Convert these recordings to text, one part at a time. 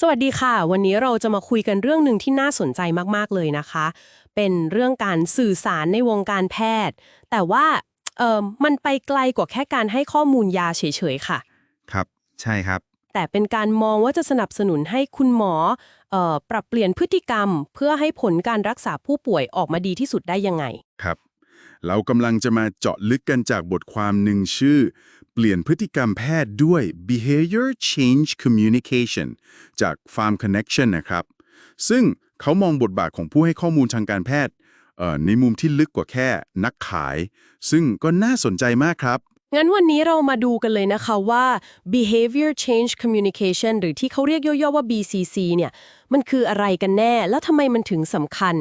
สวัสดีค่ะ วันนี้เราจะมาคุยกันเรื่องหนึ่งที่น่าสนใจมากๆเลยนะคะ เป็นเรื่องการสื่อสารในวงการแพทย์ แต่ว่าเออมันไปไกลกว่าแค่การให้ข้อมูลยาเฉยๆค่ะ ครับ ใช่ครับ แต่เป็นการมองว่าจะสนับสนุนให้คุณหมอเอ่อปรับเปลี่ยนพฤติกรรม เพื่อให้ผลการรักษาผู้ป่วยออกมาดีที่สุดได้ยังไง ครับ เรากำลังจะมาเจาะลึกกันจากบทความหนึ่งชื่อเปลี่ยนพฤติกรรมแพทย์ด้วย behavior change communication จาก Farm Connection นะครับ ซึ่งเขามองบทบาทของผู้ให้ข้อมูลทางการแพทย์ในมุมที่ลึกกว่าแค่นักขาย ซึ่งก็น่าสนใจมากครับ งั้นวันนี้เรามาดูกันเลยนะคะว่า behavior change communication หรือที่เขาเรียกย่อๆว่า BCC เนี่ย มันคืออะไรกันแน่ แล้วทำไมมันถึงสำคัญ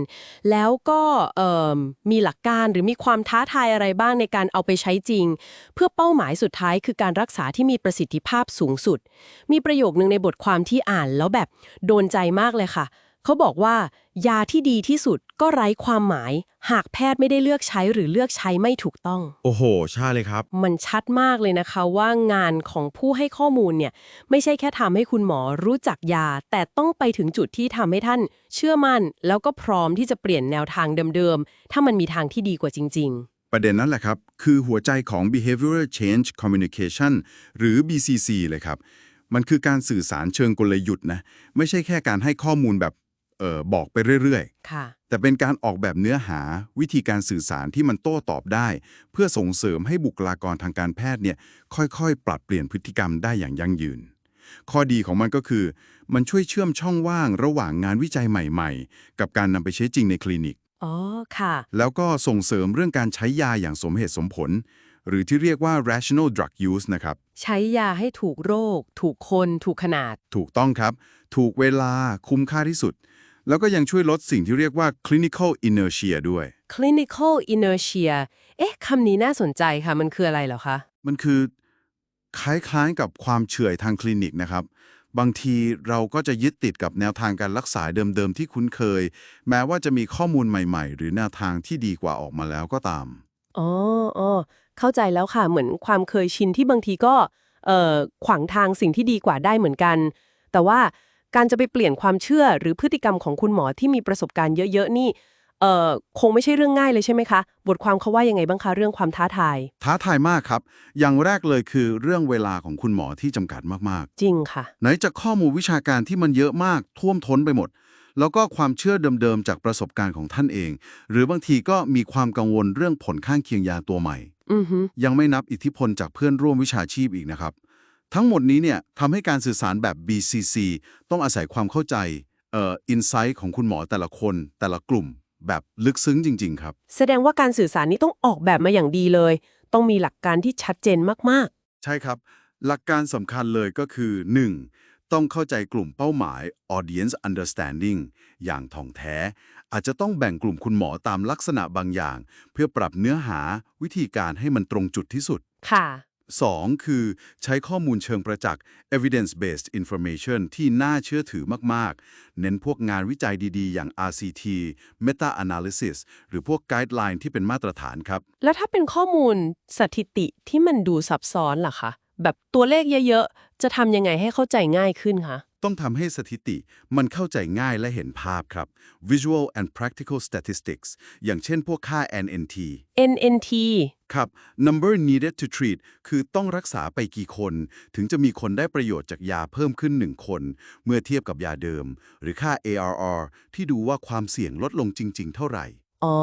แล้วก็เอิ่มมีหลักการหรือมีความท้าทายอะไรบ้างในการเอาไปใช้จริง เพื่อเป้าหมายสุดท้ายคือการรักษาที่มีประสิทธิภาพสูงสุด มีประโยคนึงในบทความที่อ่านแล้วแบบโดนใจมากเลยค่ะ เขาบอกว่ายาที่ดีที่สุดก็ไร้ความหมาย หากแพทย์ไม่ได้เลือกใช้หรือเลือกใช้ไม่ถูกต้อง โอ้โห ใช่เลยครับ มันชัดมากเลยนะคะว่างานของผู้ให้ข้อมูลเนี่ยไม่ใช่แค่ทำให้คุณหมอรู้จักยา แต่ต้องไปถึงจุดที่ทำให้ท่าน เชื่อมั่น แล้วก็พร้อมที่จะเปลี่ยนแนวทางเดิมๆ ถ้ามันมีทางที่ดีกว่าจริงประเด็นนั้นแหละครับ คือหัวใจของ behavioral change communication หรือ BCC เลยครับ มันคือการสื่อสารเชิงกลยุทธ์นะ ไม่ใช่แค่การให้ข้อมูลแบบ เออบอกไปเรื่อยๆค่ะ ๆ แต่เป็นการออกแบบเนื้อหาวิธีการสื่อสารที่มันโต้ตอบได้ เพื่อส่งเสริมให้บุคลากรทางการแพทย์เนี่ยค่อยๆ ปรับเปลี่ยนพฤติกรรมได้อย่างยั่งยืน ข้อดีของมันก็คือ มันช่วยเชื่อมช่องว่างระหว่างงานวิจัยใหม่ๆ กับการนำไปใช้จริงในคลินิก อ๋อ ค่ะ แล้วก็ส่งเสริมเรื่องการใช้ยาอย่างสมเหตุสมผล หรือที่เรียกว่า rational drug use นะครับ ใช้ยาให้ถูกโรค ถูกคน ถูกขนาด ถูกต้องครับ ถูกเวลาคุ้มค่าที่สุด แล้วก็ยังช่วยลดสิ่งที่เรียกว่า clinical inertia ด้วย clinical inertia เอ๊ะคำนี้น่าสนใจค่ะ มันคืออะไรเหรอคะ มันคือ คล้ายๆกับความเฉื่อยทางคลินิกนะครับ บางทีเราก็จะยึดติดกับแนวทางการรักษาเดิมๆ ที่คุ้นเคย แม้ว่าจะมีข้อมูลใหม่ๆ หรือแนวทางที่ดีกว่าออกมาแล้วก็ตาม อ๋ออ๋อเข้าใจแล้วค่ะ เหมือนความเคยชินที่บางทีก็เอ่อขวางทางสิ่งที่ดีกว่าได้เหมือนกัน แต่ว่า การจะไปเปลี่ยนความเชื่อหรือพฤติกรรมของคุณหมอที่มีประสบการณ์เยอะๆนี่เอ่อคงไม่ใช่เรื่องง่ายเลยใช่ไหมคะ บทความเขาว่ายังไงบ้างคะเรื่องความท้าทาย ท้าทายมากครับ อย่างแรกเลยคือเรื่องเวลาของคุณหมอที่จำกัดมากจริงค่ะ ๆ ไหนจะข้อมูลวิชาการที่มันเยอะมากท่วมท้นไปหมด แล้วก็ความเชื่อเดิมๆ จากประสบการณ์ของท่านเอง หรือบางทีก็มีความกังวลเรื่องผลข้างเคียงยาตัวใหม่ อือฮึยังไม่นับอิทธิพลจากเพื่อนร่วมวิชาชีพอีกนะครับ ทั้งหมดนี้เนี่ยทำให้การสื่อสารแบบ BCC ต้องอาศัยความเข้าใจเอ่ออินไซต์ของคุณหมอแต่ละคนแต่ละกลุ่ม แบบลึกซึ้งจริง ๆ ครับ แสดงว่าการสื่อสารนี้ต้องออกแบบมาอย่างดีเลย ต้องมีหลักการที่ชัดเจนมากใช่ครับ หลักการสำคัญเลยก็คือ 1. ต้องเข้าใจกลุ่มเป้าหมาย audience understanding อย่างท่องแท้ อาจจะต้องแบ่งกลุ่มคุณหมอตามลักษณะบางอย่าง เพื่อปรับเนื้อหาวิธีการให้มันตรงจุดที่สุด ๆ ค่ะ 2. คือใช้ข้อมูลเชิงประจักษ์ evidence based information ที่น่าเชื่อถือมาก ๆ เน้นพวกงานวิจัยดีๆ อย่าง RCT meta analysis หรือพวกไกด์ไลน์ที่เป็นมาตรฐานครับ แล้วถ้าเป็นข้อมูลสถิติที่มันดูซับซ้อนล่ะคะ แบบตัวเลขเยอะ ๆ จะทำยังไงให้เข้าใจง่ายขึ้นคะ ต้องทำให้สถิติมันเข้าใจง่ายและเห็นภาพครับ visual and practical statistics อย่างเช่นพวกค่า NNT NNT ครับ number needed to treat คือต้องรักษาไปกี่คน ถึงจะมีคนได้ประโยชน์จากยาเพิ่มขึ้น 1 คน เมื่อเทียบกับยาเดิม หรือค่า ARR ที่ดูว่าความเสี่ยงลดลงจริง ๆ เท่าไหร่อ๋อ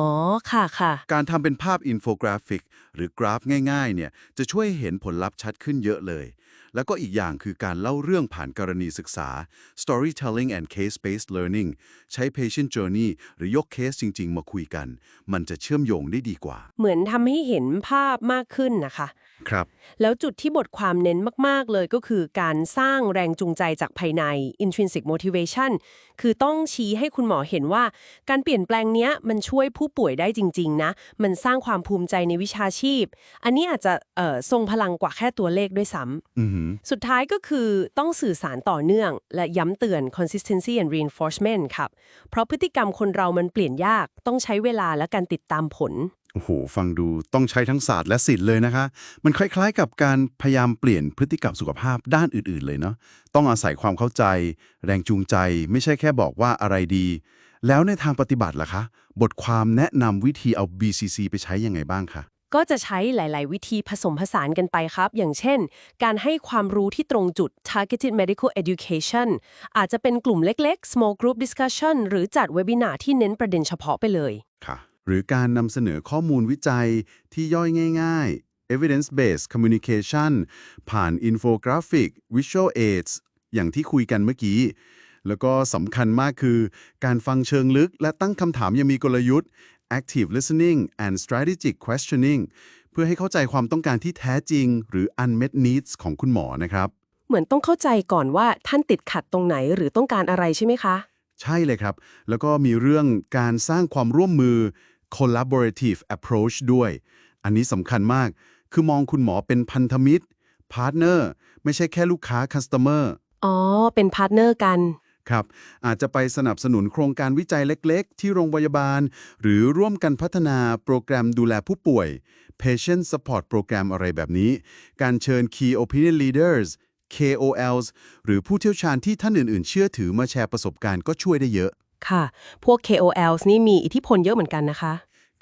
ค่ะค่ะ การทำเป็นภาพอินโฟกราฟิก หรือกราฟง่าย ๆ เนี่ย จะช่วยเห็นผลลัพธ์ชัดขึ้นเยอะเลยแล้วก็อีกอย่างคือการเล่าเรื่องผ่านกรณีศึกษา storytelling and case-based learning ใช้ patient journey หรือยกเคสจริง ๆ มาคุยกัน มันจะเชื่อมโยงได้ดีกว่า เหมือนทำให้เห็นภาพมากขึ้นนะคะ ครับ แล้วจุดที่บทความเน้นมาก ๆ เลยก็คือการสร้างแรงจูงใจจากภายใน intrinsic motivation คือต้องชี้ให้คุณหมอเห็นว่า การเปลี่ยนแปลงเนี้ยมันช่วยผู้ป่วยได้จริง ๆ นะ มันสร้างความภูมิใจในวิชาชีพ อันนี้อาจจะเอ่อทรงพลังกว่าแค่ตัวเลขด้วยซ้ำอือหือสุดท้ายก็คือต้องสื่อสารต่อเนื่อง และย้ำเตือน consistency and reinforcement ครับ เพราะพฤติกรรมคนเรามันเปลี่ยนยากต้องใช้เวลาและการติดตามผล โอ้โห ฟังดูต้องใช้ทั้งศาสตร์และศิลป์เลยนะคะ มันคล้ายๆ กับการพยายามเปลี่ยนพฤติกรรมสุขภาพด้านอื่นๆ เลยเนาะต้องอาศัยความเข้าใจ แรงจูงใจ ไม่ใช่แค่บอกว่าอะไรดี แล้วในทางปฏิบัติล่ะคะ บทความแนะนำวิธีเอา BCC ไปใช้ยังไงบ้างคะ ก็จะใช้หลาย ๆ วิธีผสมผสานกันไปครับ อย่างเช่น การให้ความรู้ที่ตรงจุด targeted medical education อาจจะเป็นกลุ่มเล็ก ๆ small group discussion หรือจัดเวบินาที่เน้นประเด็นเฉพาะไปเลยค่ะ หรือการนำเสนอข้อมูลวิจัยที่ย่อยง่าย ๆ evidence based communication ผ่าน infographic visual aids อย่างที่คุยกันเมื่อกี้แล้วก็สำคัญมากคือ การฟังเชิงลึกและตั้งคำถามยังมีกลยุทธ์ active listening and strategic questioning เพื่อให้เข้าใจความต้องการที่แท้จริง หรือ unmet needs ของคุณหมอนะครับ เหมือนต้องเข้าใจก่อนว่าท่านติดขัดตรงไหนหรือต้องการอะไรใช่ไหมคะ ใช่เลยครับ แล้วก็มีเรื่องการสร้างความร่วมมือ collaborative approach ด้วย อันนี้สำคัญมาก คือมองคุณหมอเป็นพันธมิตร partner ไม่ใช่แค่ลูกค้า customer อ๋อ เป็นพาร์ทเนอร์กัน ครับอาจจะไปสนับสนุนโครงการวิจัยเล็กๆ ที่โรงพยาบาล หรือร่วมกันพัฒนาโปรแกรมดูแลผู้ป่วย patient support program อะไรแบบนี้ การเชิญ key opinion leaders KOLs หรือผู้เชี่ยวชาญที่ท่านอื่นๆ เชื่อถือมาแชร์ประสบการณ์ก็ช่วยได้เยอะ ค่ะ พวก KOLs นี่มีอิทธิพลเยอะเหมือนกันนะคะ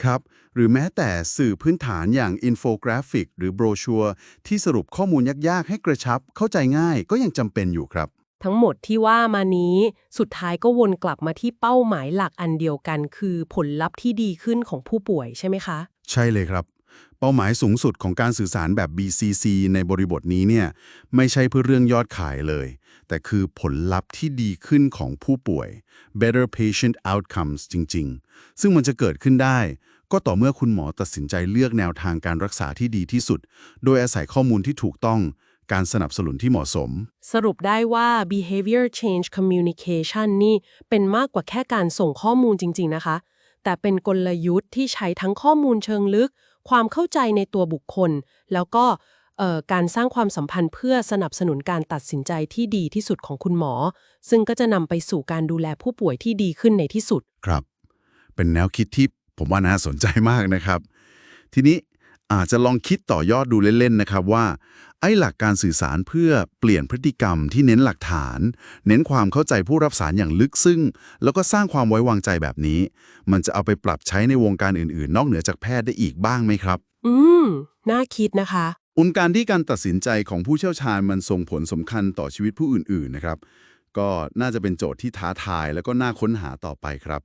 ครับ หรือแม้แต่สื่อพื้นฐานอย่างอินโฟกราฟิก หรือโบรชัวร์ที่สรุปข้อมูลยากๆ ให้กระชับเข้าใจง่ายก็ยังจำเป็นอยู่ครับ ทั้งหมดที่ว่ามานี้สุดท้ายก็วนกลับมาที่เป้าหมายหลักอันเดียวกัน คือผลลัพธ์ที่ดีขึ้นของผู้ป่วยใช่ไหมคะ ใช่เลยครับ เป้าหมายสูงสุดของการสื่อสารแบบ BCC ในบริบทนี้เนี่ยไม่ใช่เพื่อเรื่องยอดขายเลย แต่คือผลลัพธ์ที่ดีขึ้นของผู้ป่วย better patient outcomes จริง ๆ ซึ่งมันจะเกิดขึ้นได้ก็ต่อเมื่อคุณหมอตัดสินใจเลือกแนวทางการรักษาที่ดีที่สุด โดยอาศัยข้อมูลที่ถูกต้อง การสนับสนุนที่เหมาะสม สรุปได้ว่า behavior change communication นี่เป็นมากกว่าแค่การส่งข้อมูลจริง ๆ นะคะ แต่เป็นกลยุทธ์ที่ใช้ทั้งข้อมูลเชิงลึก ความเข้าใจในตัวบุคคล แล้วก็เอ่อการสร้างความสัมพันธ์เพื่อสนับสนุนการตัดสินใจที่ดีที่สุดของคุณหมอ ซึ่งก็จะนำไปสู่การดูแลผู้ป่วยที่ดีขึ้นในที่สุด ครับ เป็นแนวคิดที่ผมว่าน่าสนใจมากนะครับ ทีนี้ อาจจะลองคิดต่อยอดดูเล่นๆนะครับว่า ไอ้หลักการสื่อสารเพื่อเปลี่ยนพฤติกรรมที่เน้นหลักฐาน เน้นความเข้าใจผู้รับสารอย่างลึกซึ้งแล้วก็สร้างความไว้วางใจแบบนี้ มันจะเอาไปปรับใช้ในวงการอื่นๆ นอกเหนือจากแพทย์ได้อีกบ้างไหมครับ อืม น่าคิดนะคะอุนการที่การตัดสินใจของผู้เชี่ยวชาญมันส่งผลสำคัญต่อชีวิตผู้อื่นๆนะครับ ก็น่าจะเป็นโจทย์ที่ท้าทายแล้วก็น่าค้นหาต่อไปครับ